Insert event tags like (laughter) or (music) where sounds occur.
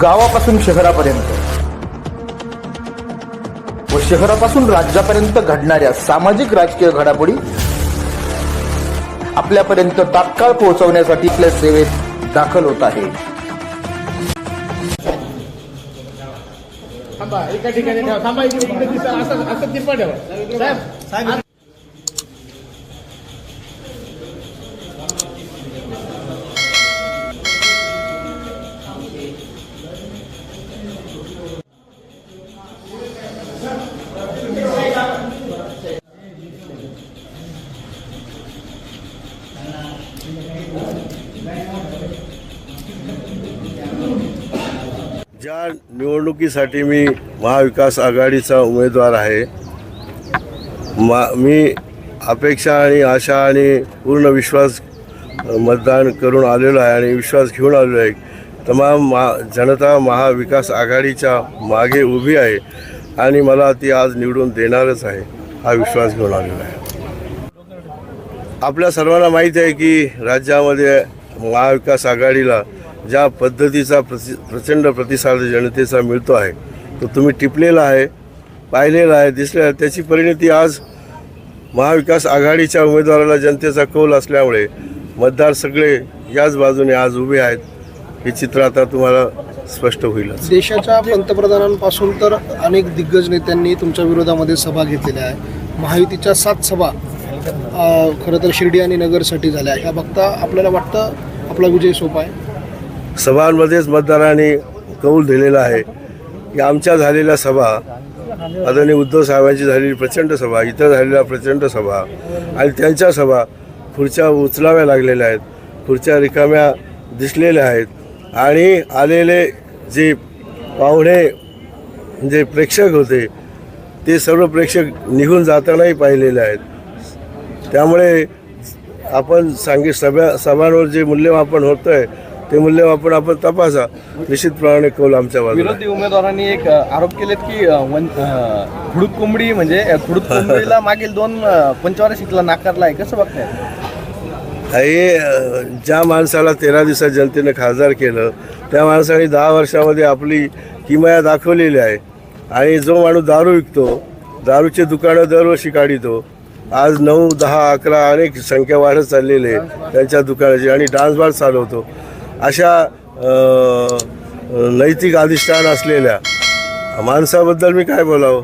गावापासून शहरापर्यंत. व शहरापासून राज्यापर्यंत घडणाऱ्या सामाजिक राजकीय घडामोडी आपल्यापर्यंत तात्काळ पोहोचवण्यासाठी आपल्या सेवेत दाखल होत आहे. थांबा एका ठिकाणी ठेवा. थांबा इकडे असं असं ठेवा. साहेब ज्या निवडणुकीसाठी मी महाविकास आघाडीचा उमेदवार आहे मा मी अपेक्षा आणि आशा आणि पूर्ण विश्वास मतदान करून आलेलो आहे आणि विश्वास घेऊन आलेलो आहे. तमाम मा जनता महाविकास आघाडीच्या मागे उभी आहे आणि मला ती आज निवडून देणारच आहे हा विश्वास घेऊन आलेला आहे. आपल्या सर्वांना माहीत आहे की राज्यामध्ये महाविकास आघाडीला ज्या पद्धतीचा प्रति प्रचंड प्रतिसाद जनतेचा मिळतो आहे तो तुम्ही टिपलेला आहे पाहिलेला आहे दिसलेला आहे त्याची परिणती आज महाविकास आघाडीच्या उमेदवाराला जनतेचा कौल असल्यामुळे मतदार सगळे याच बाजूने आज उभे आहेत हे चित्र आता तुम्हाला स्पष्ट होईल देशाच्या पंतप्रधानांपासून तर अनेक दिग्गज नेत्यांनी तुमच्या विरोधामध्ये सभा घेतलेल्या आहे महायुतीच्या सात सभा खरं तर शिर्डी आणि नगरसाठी झाल्या. ह्या बघता आपल्याला वाटतं आपला विजय सोपा आहे? सभांमध्येच मतदारांनी कौल दिलेला आहे. की आमच्या झालेल्या सभा आदरणीय उद्धव साहेबांची झालेली प्रचंड सभा इथं झालेल्या प्रचंड सभा आणि त्यांच्या सभा खुर्च्या उचलाव्या लागलेल्या आहेत खुर्च्या रिकाम्या दिसलेल्या आहेत आणि आलेले जे पाहुणे जे प्रेक्षक होते ते सर्व प्रेक्षक निघून जातानाही पाहिलेले आहेत. त्यामुळे आपण सांगित सभा सभांवर जे मूल्यमापन होतं आहे ते मूल्यमापन आपण तपासा. निश्चितप्रमाणे कौल आमच्या बाजूला. विरोधी उमेदवारांनी एक आरोप केलेत की खुडूत कोंबडी म्हणजे खुडूत (laughs) कोंबडीला मागील दोन पंचवार्षिकला नाकारला आहे. कसं बघताय? हे ज्या माणसाला तेरा दिवसात जनतेनं खासदार केलं त्या माणसाने दहा वर्षामध्ये आपली किमया दाखवलेली आहे. आणि जो माणूस दारू विकतो दारूचे दुकानं दरवर्षी काढितो. आज नऊ दहा अकरा अनेक संख्या वाढत चाललेली आहे त्यांच्या दुकानाची आणि डान्स बार चालवतो. अशा नैतिक अधिष्ठान असलेल्या माणसाबद्दल मी काय बोलावं?